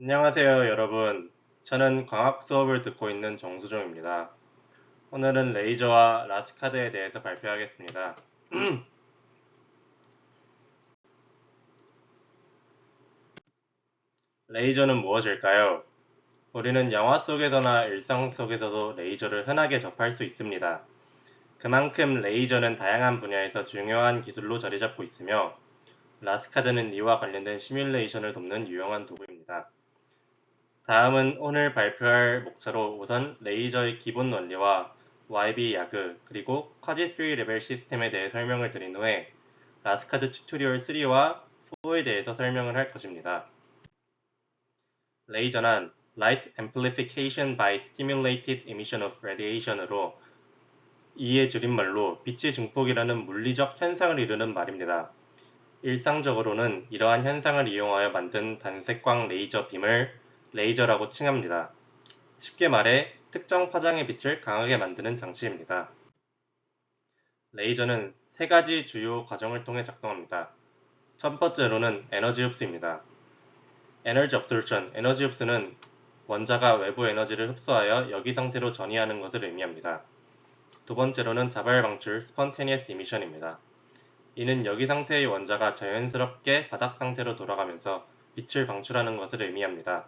안녕하세요, 여러분. 저는 광학 수업을 듣고 있는 정수종입니다. 오늘은 레이저와 라스카드에 대해서 발표하겠습니다. 레이저는 무엇일까요? 우리는 영화 속에서나 일상 속에서도 레이저를 흔하게 접할 수 있습니다. 그만큼 레이저는 다양한 분야에서 중요한 기술로 자리 잡고 있으며 라스카드는 이와 관련된 시뮬레이션을 돕는 유용한 도구입니다. 다음은 오늘 발표할 목차로 우선 레이저의 기본 원리와 YB 야그 그리고 쿼지 3 레벨 시스템에 대해 설명을 드린 후에 라스카드 튜토리얼 3와 4에 대해서 설명을 할 것입니다. 레이저는 Light Amplification by Stimulated Emission of Radiation으로 이의 줄임말로 빛의 증폭이라는 물리적 현상을 이루는 말입니다. 일상적으로는 이러한 현상을 이용하여 만든 단색광 레이저 빔을 레이저라고 칭합니다. 쉽게 말해 특정 파장의 빛을 강하게 만드는 장치입니다. 레이저는 세 가지 주요 과정을 통해 작동합니다. 첫 번째로는 에너지 흡수입니다. 에너지 absorption, 에너지 흡수는 원자가 외부 에너지를 흡수하여 여기 상태로 전이하는 것을 의미합니다. 두 번째로는 자발 방출, spontaneous emission입니다. 이는 여기 상태의 원자가 자연스럽게 바닥 상태로 돌아가면서 빛을 방출하는 것을 의미합니다.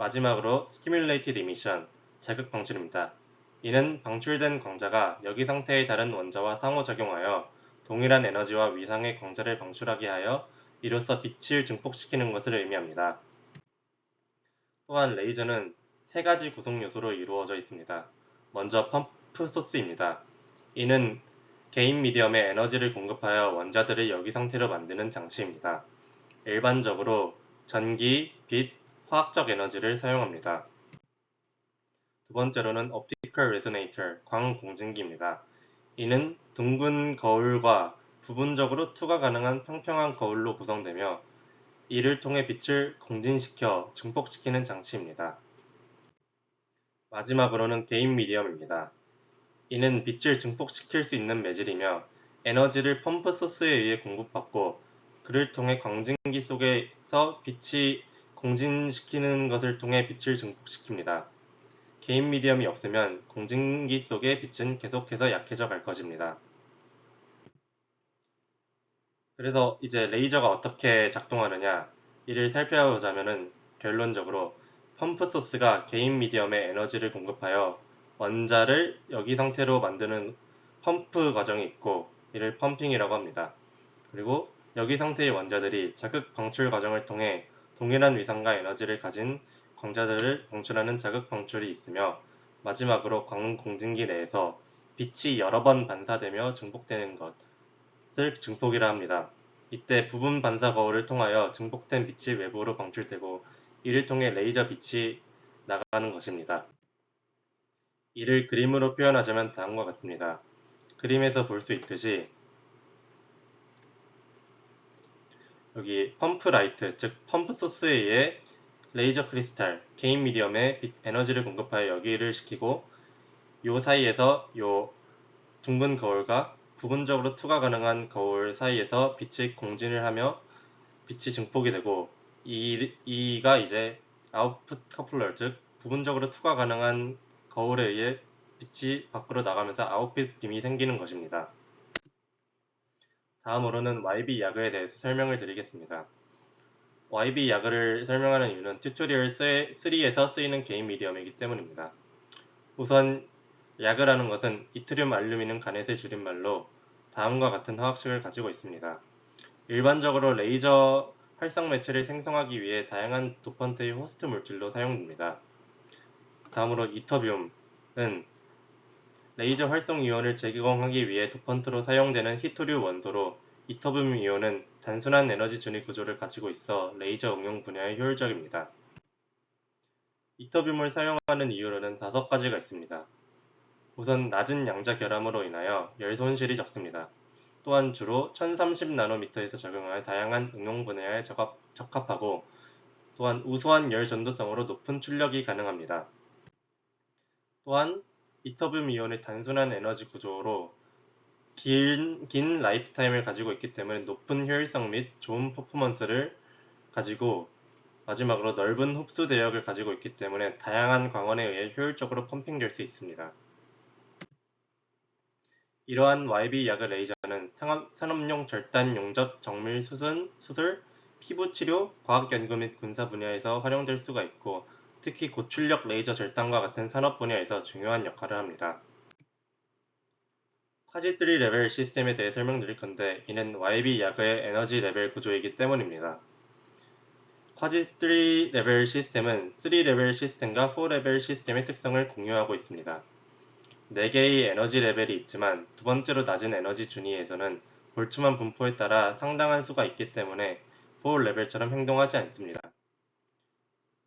마지막으로 stimulated emission, 자극 방출입니다. 이는 방출된 광자가 여기 상태의 다른 원자와 상호작용하여 동일한 에너지와 위상의 광자를 방출하게 하여 이로써 빛을 증폭시키는 것을 의미합니다. 또한 레이저는 세 가지 구성 요소로 이루어져 있습니다. 먼저 펌프 소스입니다. 이는 개인 미디엄에 에너지를 공급하여 원자들을 여기 상태로 만드는 장치입니다. 일반적으로 전기, 빛, 화학적 에너지를 사용합니다. 두 번째로는 optical resonator, 광공진기입니다. 이는 둥근 거울과 부분적으로 투과 가능한 평평한 거울로 구성되며 이를 통해 빛을 공진시켜 증폭시키는 장치입니다. 마지막으로는 개인 미디엄입니다. 이는 빛을 증폭시킬 수 있는 매질이며 에너지를 펌프 소스에 의해 공급받고 그를 통해 광진기 속에서 빛이 공진시키는 것을 통해 빛을 증폭시킵니다. 개인 미디엄이 없으면 공진기 속의 빛은 계속해서 약해져 갈 것입니다. 그래서 이제 레이저가 어떻게 작동하느냐 이를 살펴보자면은 결론적으로 펌프 소스가 개인 미디엄에 에너지를 공급하여 원자를 여기 상태로 만드는 펌프 과정이 있고 이를 펌핑이라고 합니다. 그리고 여기 상태의 원자들이 자극 방출 과정을 통해 동일한 위상과 에너지를 가진 광자들을 방출하는 자극 방출이 있으며 마지막으로 광 공진기 내에서 빛이 여러 번 반사되며 증폭되는 것을 증폭이라 합니다. 이때 부분 반사 거울을 통하여 증폭된 빛이 외부로 방출되고 이를 통해 레이저 빛이 나가는 것입니다. 이를 그림으로 표현하자면 다음과 같습니다. 그림에서 볼 수 있듯이 여기 펌프 라이트, 즉 펌프 소스에 의해 레이저 크리스탈, 개인 미디엄에 빛 에너지를 공급하여 여기를 시키고 요 사이에서 요 둥근 거울과 부분적으로 투과 가능한 거울 사이에서 빛이 공진을 하며 빛이 증폭이 되고 이, 이가 이제 아웃풋 커플러 즉 부분적으로 투과 가능한 거울에 의해 빛이 밖으로 나가면서 아웃빛 빔이 생기는 것입니다. 다음으로는 YB 야그에 대해서 설명을 드리겠습니다. YB 야그를 설명하는 이유는 튜토리얼 3에서 쓰이는 개인 미디엄이기 때문입니다. 우선 야그라는 것은 이트륨 알루미늄 가넷의 줄임말로 다음과 같은 화학식을 가지고 있습니다. 일반적으로 레이저 활성 매체를 생성하기 위해 다양한 도펀트의 호스트 물질로 사용됩니다. 다음으로 이터뷴은 레이저 활성 이온을 제공하기 위해 도펀트로 사용되는 히토류 원소로 이터뷴 이온은 단순한 에너지 준위 구조를 가지고 있어 레이저 응용 분야에 효율적입니다. 이터뷴을 사용하는 이유로는 다섯 가지가 있습니다. 우선 낮은 양자 결함으로 인하여 열 손실이 적습니다. 또한 주로 1030나노미터에서 적용하여 다양한 응용 분야에 적합, 적합하고 또한 우수한 열 전도성으로 높은 출력이 가능합니다. 또한 이터뷴 이온의 단순한 에너지 구조로 긴, 긴 라이프타임을 가지고 있기 때문에 높은 효율성 및 좋은 퍼포먼스를 가지고 마지막으로 넓은 흡수 대역을 가지고 있기 때문에 다양한 광원에 의해 효율적으로 펌핑될 수 있습니다. 이러한 YB 야그 레이저는 산업용 절단 용접 정밀 수순, 수술, 피부 치료, 과학 연구 및 군사 분야에서 활용될 수가 있고 특히 고출력 레이저 절단과 같은 산업 분야에서 중요한 역할을 합니다. 콰지3 레벨 시스템에 대해 설명드릴 건데 이는 YB 야그의 에너지 레벨 구조이기 때문입니다. 콰지3 레벨 시스템은 3레벨 시스템과 4레벨 시스템의 특성을 공유하고 있습니다. 4개의 에너지 레벨이 있지만 두 번째로 낮은 에너지 준위에서는 볼츠만 분포에 따라 상당한 수가 있기 때문에 4레벨처럼 행동하지 않습니다.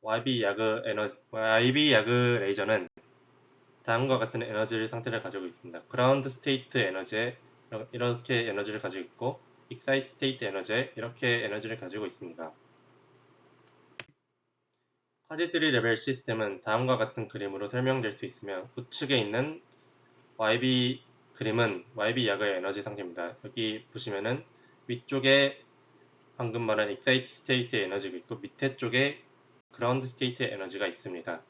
YB 야그 에너지, YB 야그 레이저는 다음과 같은 에너지 상태를 가지고 있습니다. 그라운드 스테이트 에너지에 이렇게 에너지를 가지고 있고 익사이트 스테이트 에너지에 이렇게 에너지를 가지고 있습니다. 콰지3 레벨 시스템은 다음과 같은 그림으로 설명될 수 있으며 우측에 있는 YB 그림은 YB 약의 에너지 상태입니다. 여기 보시면은 위쪽에 방금 말한 익사이트 스테이트 에너지가 있고 밑에 쪽에 그라운드 스테이트 에너지가 있습니다.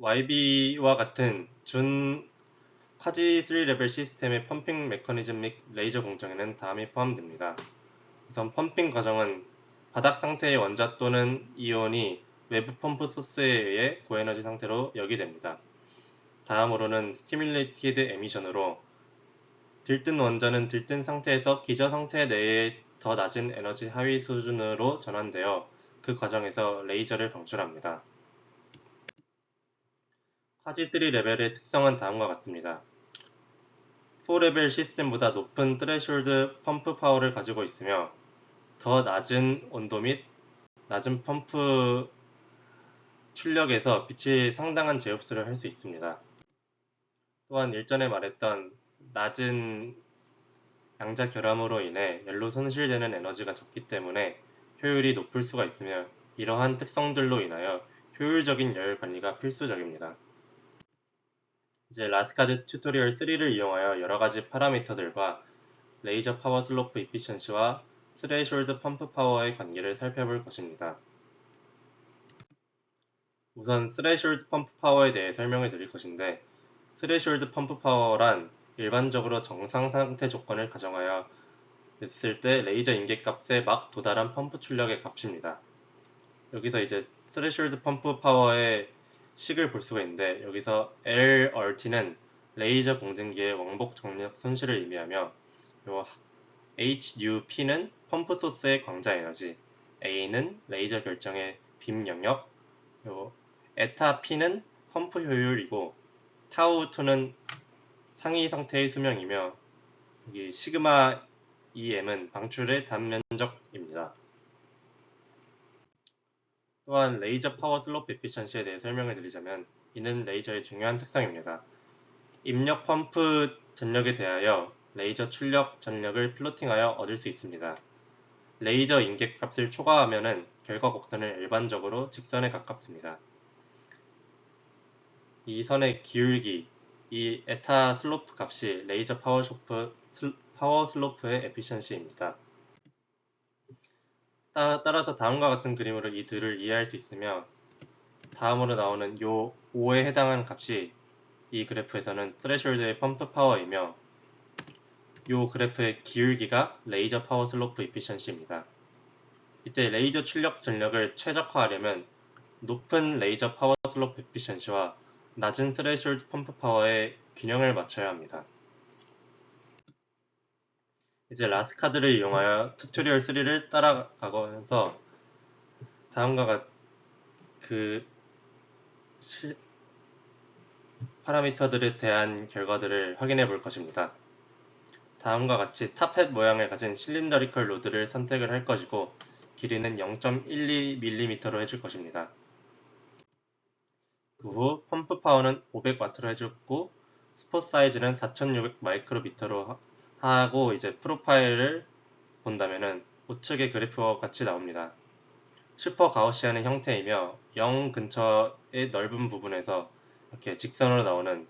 YB와 같은 준 콰지 3 레벨 시스템의 펌핑 메커니즘 및 레이저 공정에는 다음이 포함됩니다. 우선 펌핑 과정은 바닥 상태의 원자 또는 이온이 외부 펌프 소스에 의해 고에너지 상태로 여기됩니다. 다음으로는 스티뮬레이티드 에미션으로 들뜬 원자는 들뜬 상태에서 기저 상태 내에 더 낮은 에너지 하위 수준으로 전환되어 그 과정에서 레이저를 방출합니다. 콰지3 레벨의 특성은 다음과 같습니다. 4레벨 시스템보다 높은 트레숄드 펌프 파워를 가지고 있으며 더 낮은 온도 및 낮은 펌프 출력에서 빛이 상당한 제흡수를 할 수 있습니다. 또한 일전에 말했던 낮은 양자 결함으로 인해 열로 손실되는 에너지가 적기 때문에 효율이 높을 수가 있으며 이러한 특성들로 인하여 효율적인 열 관리가 필수적입니다. 이제 라스카드 튜토리얼 3를 이용하여 여러가지 파라미터들과 레이저 파워 슬로프 이피션시와 스레이숄드 펌프 파워의 관계를 살펴볼 것입니다. 우선 스레이숄드 펌프 파워에 대해 설명을 드릴 것인데 스레이숄드 펌프 파워란 일반적으로 정상 상태 조건을 가정하여 했을 때 레이저 인계값에 막 도달한 펌프 출력의 값입니다. 여기서 이제 스레이숄드 펌프 파워의 식을 볼 수가 있는데 여기서 LRT는 레이저 공증기의 왕복 정력 손실을 의미하며 요 HUP는 펌프 소스의 광자 에너지, A는 레이저 결정의 빔 영역, 요 에타 P는 펌프 효율이고 타우 2는 상위 상태의 수명이며 여기 시그마 EM은 방출의 단면적입니다. 또한 레이저 파워 슬로프 에피션시에 대해 설명을 드리자면 이는 레이저의 중요한 특성입니다. 입력 펌프 전력에 대하여 레이저 출력 전력을 플로팅하여 얻을 수 있습니다. 레이저 인계 값을 초과하면 결과 곡선은 일반적으로 직선에 가깝습니다. 이 선의 기울기, 이 에타 슬로프 값이 레이저 파워, 쇼프, 슬, 파워 슬로프의 에피션시입니다. 따, 따라서 다음과 같은 그림으로 이 둘을 이해할 수 있으며 다음으로 나오는 요 5에 해당하는 값이 이 그래프에서는 트레숄드의 펌프 파워이며 요 그래프의 기울기가 레이저 파워 슬로프 이피션시입니다. 이때 레이저 출력 전력을 최적화하려면 높은 레이저 파워 슬로프 에피션시와 낮은 스레숄드 펌프 파워의 균형을 맞춰야 합니다. 이제 라스 카드를 이용하여 튜토리얼 3를 따라가면서 다음과 같그 파라미터들에 대한 결과들을 확인해 볼 것입니다. 다음과 같이 탑햇 모양을 가진 실린더리컬 로드를 선택을 할 것이고 길이는 0.12mm로 해줄 것입니다. 그 후 펌프 파워는 500W로 해줬고 스포 사이즈는 4600 마이크로미터로 하고 이제 프로파일을 본다면은 우측의 그래프와 같이 나옵니다. 슈퍼 가우시안의 형태이며 0 근처의 넓은 부분에서 이렇게 직선으로 나오는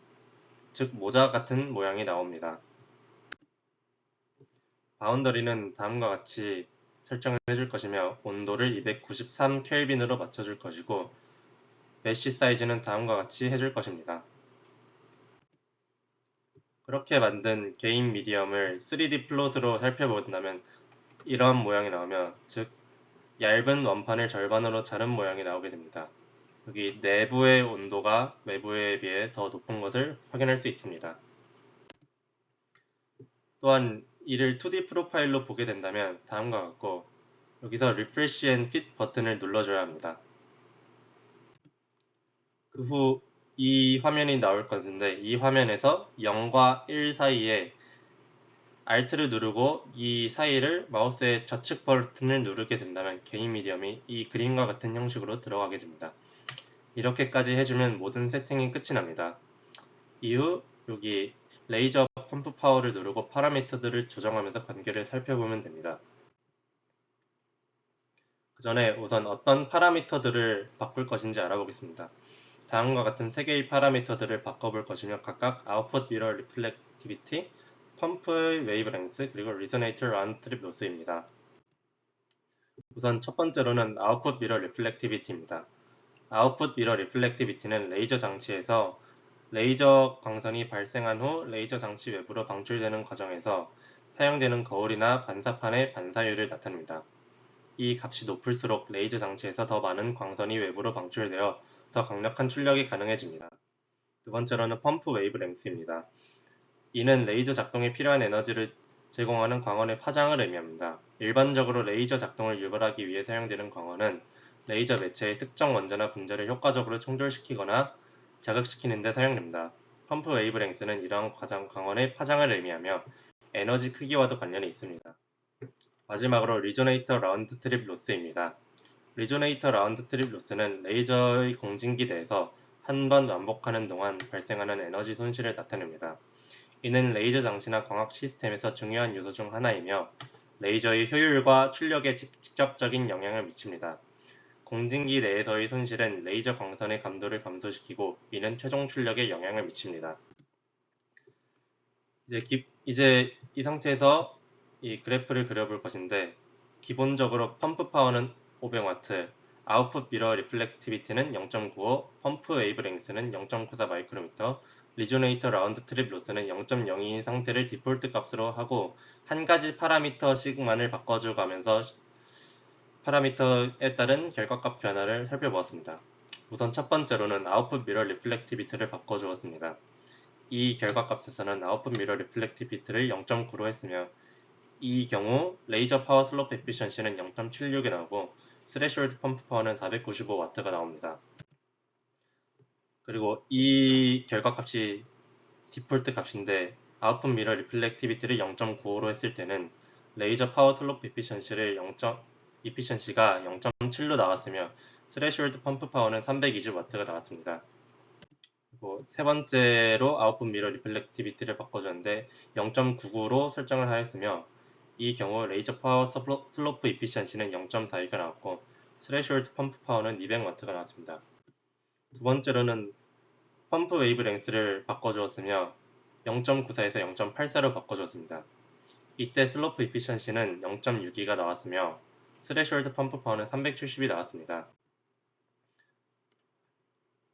즉 모자 같은 모양이 나옵니다. 바운더리는 다음과 같이 설정을 해줄 것이며 온도를 293 켈빈으로 맞춰줄 것이고 메쉬 사이즈는 다음과 같이 해줄 것입니다. 그렇게 만든 개인 미디엄을 3D 플롯으로 살펴본다면 이러한 모양이 나오며 즉 얇은 원판을 절반으로 자른 모양이 나오게 됩니다. 여기 내부의 온도가 외부에 비해 더 높은 것을 확인할 수 있습니다. 또한 이를 2D 프로파일로 보게 된다면 다음과 같고 여기서 Refresh and Fit 버튼을 눌러줘야 합니다. 그 후 이 화면이 나올 것인데 이 화면에서 0과 1 사이에 Alt를 누르고 이 사이를 마우스의 좌측 버튼을 누르게 된다면 개인 미디엄이 이 그림과 같은 형식으로 들어가게 됩니다. 이렇게까지 해주면 모든 세팅이 끝이 납니다. 이후 여기 레이저 펌프 파워를 누르고 파라미터들을 조정하면서 관계를 살펴보면 됩니다. 그 전에 우선 어떤 파라미터들을 바꿀 것인지 알아보겠습니다. 다음과 같은 세 개의 파라미터들을 바꿔볼 것이며 각각 아웃풋 미러 리플렉티비티, 펌프의 웨이브랭스, 그리고 리저네이터 라운드 트립 로스입니다. 우선 첫 번째로는 아웃풋 미러 리플렉티비티입니다. 아웃풋 미러 리플렉티비티는 레이저 장치에서 레이저 광선이 발생한 후 레이저 장치 외부로 방출되는 과정에서 사용되는 거울이나 반사판의 반사율을 나타냅니다. 이 값이 높을수록 레이저 장치에서 더 많은 광선이 외부로 방출되어 더 강력한 출력이 가능해집니다. 두 번째로는 펌프 웨이브 랭스입니다. 이는 레이저 작동에 필요한 에너지를 제공하는 광원의 파장을 의미합니다. 일반적으로 레이저 작동을 유발하기 위해 사용되는 광원은 레이저 매체의 특정 원자나 분자를 효과적으로 충돌시키거나 자극시키는 데 사용됩니다. 펌프 웨이브 랭스는 이러한 과장 광원의 파장을 의미하며 에너지 크기와도 관련이 있습니다. 마지막으로 리조네이터 라운드 트립 로스입니다. 리조네이터 라운드 트립 로스는 레이저의 공진기 내에서 한번 완복하는 동안 발생하는 에너지 손실을 나타냅니다. 이는 레이저 장치나 광학 시스템에서 중요한 요소 중 하나이며 레이저의 효율과 출력에 직접적인 영향을 미칩니다. 공진기 내에서의 손실은 레이저 광선의 감도를 감소시키고 이는 최종 출력에 영향을 미칩니다. 이제, 기, 이제 이 상태에서 이 그래프를 그려볼 것인데 기본적으로 펌프 파워는 500W, 아웃풋 미러 리플렉티비티는 0.95, 펌프 웨이브 랭스는 0.94 마이크로미터, 리조네이터 라운드 트립 로스는 0.02인 상태를 디폴트 값으로 하고 한 가지 파라미터씩만을 바꿔주가면서 파라미터에 따른 결과값 변화를 살펴보았습니다. 우선 첫 번째로는 아웃풋 미러 리플렉티비티를 바꿔주었습니다. 이 결과값에서는 아웃풋 미러 리플렉티비티를 0.9로 했으며 이 경우 레이저 파워 슬로프 에피션시는 0.76이 나오고 스레시홀드 펌프 파워는 495W가 나옵니다. 그리고 이 결과값이 디폴트 값인데 아웃풋 미러 리플렉티비티를 0.95로 했을 때는 레이저 파워 슬로프 에피션시를 0. 이피션시가 0.7로 나왔으며 스레시홀드 펌프 파워는 320W가 나왔습니다. 그리고 세 번째로 아웃풋 미러 리플렉티비티를 바꿔줬는데 0.99로 설정을 하였으며 이 경우 레이저 파워 슬로프 이피션시는 0.42가 나왔고 스레시홀드 펌프 파워는 200W가 나왔습니다. 두 번째로는 펌프 웨이브 랭스를 바꿔주었으며 0.94에서 0.84로 바꿔주었습니다. 이때 슬로프 이피션시는 0.62가 나왔으며 스레시홀드 펌프 파워는 370이 나왔습니다.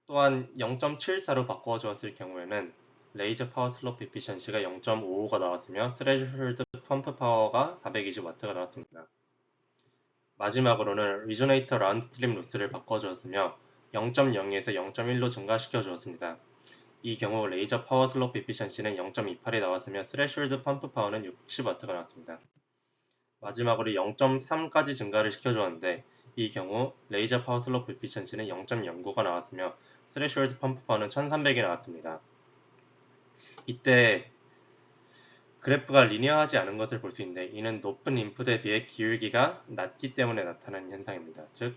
또한 0.74로 바꿔주었을 경우에는 레이저 파워 슬로프 이피션시가 0.55가 나왔으며 스레시홀드 펌프 파워가 420W가 나왔습니다. 마지막으로는 리조네이터 라운드 트립 로스를 바꿔주었으며 0.02에서 0.1로 증가시켜 주었습니다. 이 경우 레이저 파워 슬로프 이피션시는 0.28이 나왔으며 스레시홀드 펌프 파워는 60W가 나왔습니다. 마지막으로 0.3까지 증가를 시켜주었는데 이 경우 레이저 파워 슬로프 이피션시는 0.09가 나왔으며 스레시홀드 펌프 파워는 1300이 나왔습니다. 이때 그래프가 리니어하지 않은 것을 볼 수 있는데 이는 높은 인풋에 비해 기울기가 낮기 때문에 나타나는 현상입니다. 즉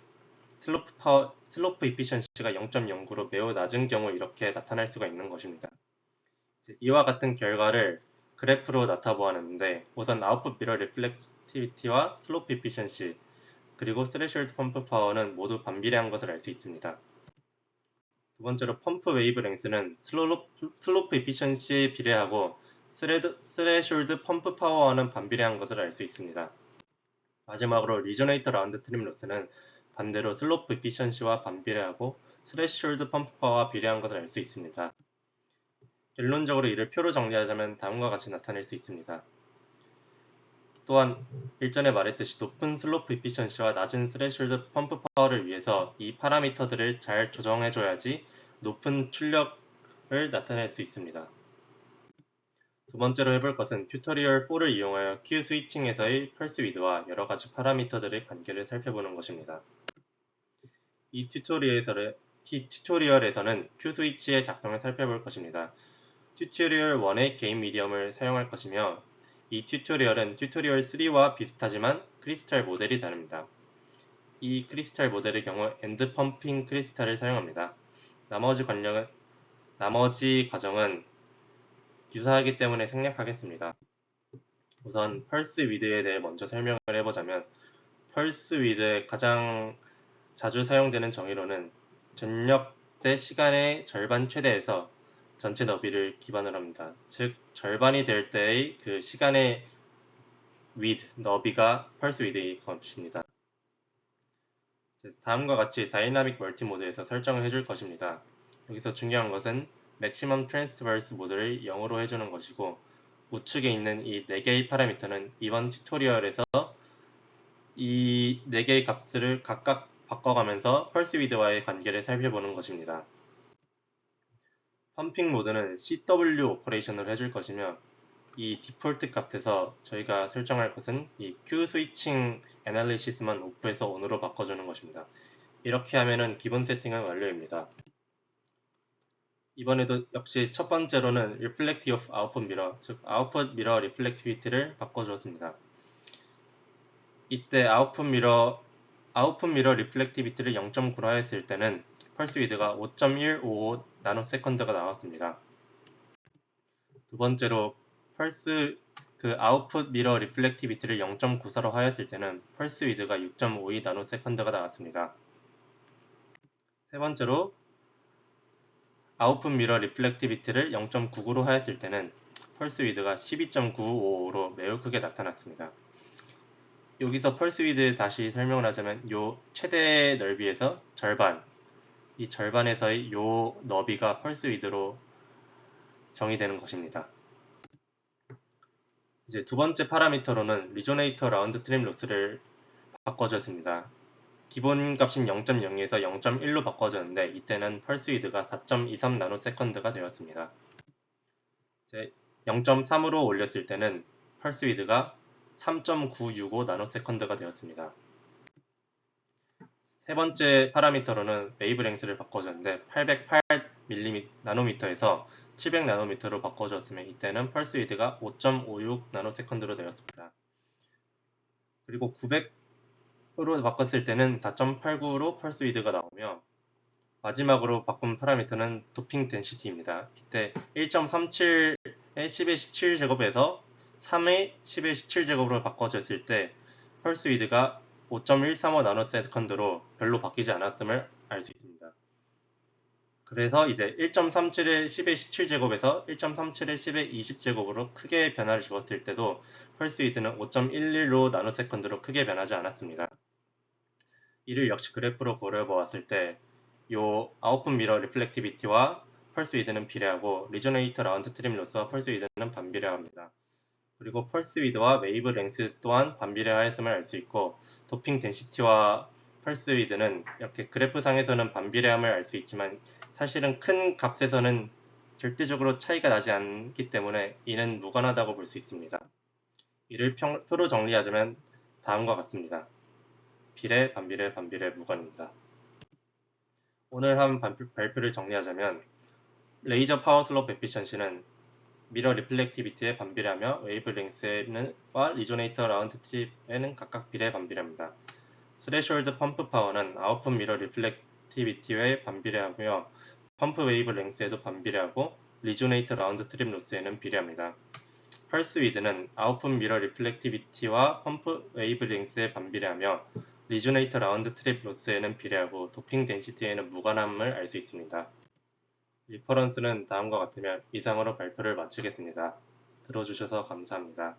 슬로프 파워, 슬로프 이피션시가 0.09로 매우 낮은 경우 이렇게 나타날 수가 있는 것입니다. 이와 같은 결과를 그래프로 나타보았는데 우선 아웃풋 미러 리플렉티비티와 슬로프 이피션시 그리고 스레시홀드 펌프 파워는 모두 반비례한 것을 알 수 있습니다. 두 번째로 펌프 웨이브 랭스는 슬로프, 이피션시에 비례하고 스레드, 스레숄드 펌프 파워와는 반비례한 것을 알 수 있습니다. 마지막으로 리저네이터 라운드 트림 로스는 반대로 슬로프 이피션시와 반비례하고 스레시홀드 펌프 파워와 비례한 것을 알 수 있습니다. 결론적으로 이를 표로 정리하자면 다음과 같이 나타낼 수 있습니다. 또한 일전에 말했듯이 높은 슬로프 이피션시와 낮은 스레시홀드 펌프 파워를 위해서 이 파라미터들을 잘 조정해줘야지 높은 출력을 나타낼 수 있습니다. 두 번째로 해볼 것은 튜토리얼 4를 이용하여 Q 스위칭에서의 펄스 위드와 여러 가지 파라미터들의 관계를 살펴보는 것입니다. 이 튜토리얼에서는, 튜토리얼에서는 Q 스위치의 작동을 살펴볼 것입니다. 튜토리얼 1의 게임 미디엄을 사용할 것이며 이 튜토리얼은 튜토리얼 3와 비슷하지만 크리스탈 모델이 다릅니다. 이 크리스탈 모델의 경우 엔드 펌핑 크리스탈을 사용합니다. 나머지 관련은 나머지 과정은 유사하기 때문에 생략하겠습니다. 우선 펄스 위드에 대해 먼저 설명을 해보자면 펄스 위드의 가장 자주 사용되는 정의로는 전력 대 시간의 절반 최대에서 전체 너비를 기반으로 합니다. 즉 절반이 될 때의 그 시간의 위드 너비가 펄스 위드의 것입니다. 다음과 같이 다이나믹 멀티 모드에서 설정을 해줄 것입니다. 여기서 중요한 것은 맥시멈 트랜스버스 모드를 0으로 해주는 것이고 우측에 있는 이 4개의 파라미터는 이번 튜토리얼에서 이 4개의 값을 각각 바꿔가면서 펄스 위드와의 관계를 살펴보는 것입니다. 펌핑 모드는 CW 오퍼레이션을 해줄 것이며 이 디폴트 값에서 저희가 설정할 것은 이 Q 스위칭 애널리시스만 오프해서 ON으로 바꿔주는 것입니다. 이렇게 하면은 기본 세팅은 완료입니다. 이번에도 역시 첫 번째로는 Reflective Output Mirror, 즉 Output Mirror Reflectivity를 바꿔주었습니다. 이때 Output Mirror, Output Mirror Reflectivity를 0.9로 하였을 때는 펄스 위드가 5.155 나노세컨드가 나왔습니다. 두 번째로 펄스 그 아웃풋 미러 리플렉티비티를 0.94로 하였을 때는 펄스 위드가 6.52 나노세컨드가 나왔습니다. 세 번째로 아웃풋 미러 리플렉티비티를 0.99로 하였을 때는 펄스 위드가 12.955로 매우 크게 나타났습니다. 여기서 펄스 위드 다시 설명을 하자면 요 최대 넓이에서 절반 이 절반에서의 요 너비가 펄스 위드로 정의되는 것입니다. 이제 두 번째 파라미터로는 리조네이터 라운드 트림 로스를 바꿔줬습니다. 기본 값인 0.0에서 0.1로 바꿔졌는데 이때는 펄스 위드가 4.23 나노세컨드가 되었습니다. 0.3으로 올렸을 때는 펄스 위드가 3.965 나노세컨드가 되었습니다. 세 번째 파라미터로는 웨이브 랭스를 바꿔줬는데 808mm 나노미터에서 700 나노미터로 바꿔줬으면 이때는 펄스 위드가 5.56 나노세컨드로 되었습니다. 그리고 900으로 바꿨을 때는 4.89로 펄스 위드가 나오며 마지막으로 바꾼 파라미터는 도핑 덴시티입니다. 이때 1.37의 10의 17제곱에서 3의 10의 17제곱으로 바꿔졌을 때 펄스 위드가 5.135 나노세컨드로 별로 바뀌지 않았음을 알 수 있습니다. 그래서 이제 1.37의 10의 17제곱에서 1.37의 10의 20제곱으로 크게 변화를 주었을 때도 펄스 위드는 5.11로 나노세컨드로 크게 변하지 않았습니다. 이를 역시 그래프로 고려해보았을 때 이 아웃풋 미러 리플렉티비티와 펄스 위드는 비례하고 리저네이터 라운드 트림 로스와 펄스 위드는 반비례합니다. 그리고 펄스 위드와 웨이브 랭스 또한 반비례하였음을 알 수 있고 도핑 덴시티와 펄스 위드는 이렇게 그래프상에서는 반비례함을 알 수 있지만 사실은 큰 값에서는 절대적으로 차이가 나지 않기 때문에 이는 무관하다고 볼 수 있습니다. 이를 평, 표로 정리하자면 다음과 같습니다. 비례, 반비례, 반비례, 무관입니다. 오늘 한 발표를 정리하자면 레이저 파워 슬롭 에피션시는 미러 리플렉티비티에 반비례하며 웨이브 랭스와 리조네이터 라운드 트립에는 각각 비례 반비례합니다. 스레숄드 펌프 파워는 아웃풋 미러 리플렉티비티에 반비례하며 펌프 웨이브 랭스에도 반비례하고 리조네이터 라운드 트립 로스에는 비례합니다. 펄스 위드는 아웃풋 미러 리플렉티비티와 펌프 웨이브 랭스에 반비례하며 리조네이터 라운드 트립 로스에는 비례하고 도핑 덴시티에는 무관함을 알 수 있습니다. 리퍼런스는 다음과 같으며 이상으로 발표를 마치겠습니다. 들어주셔서 감사합니다.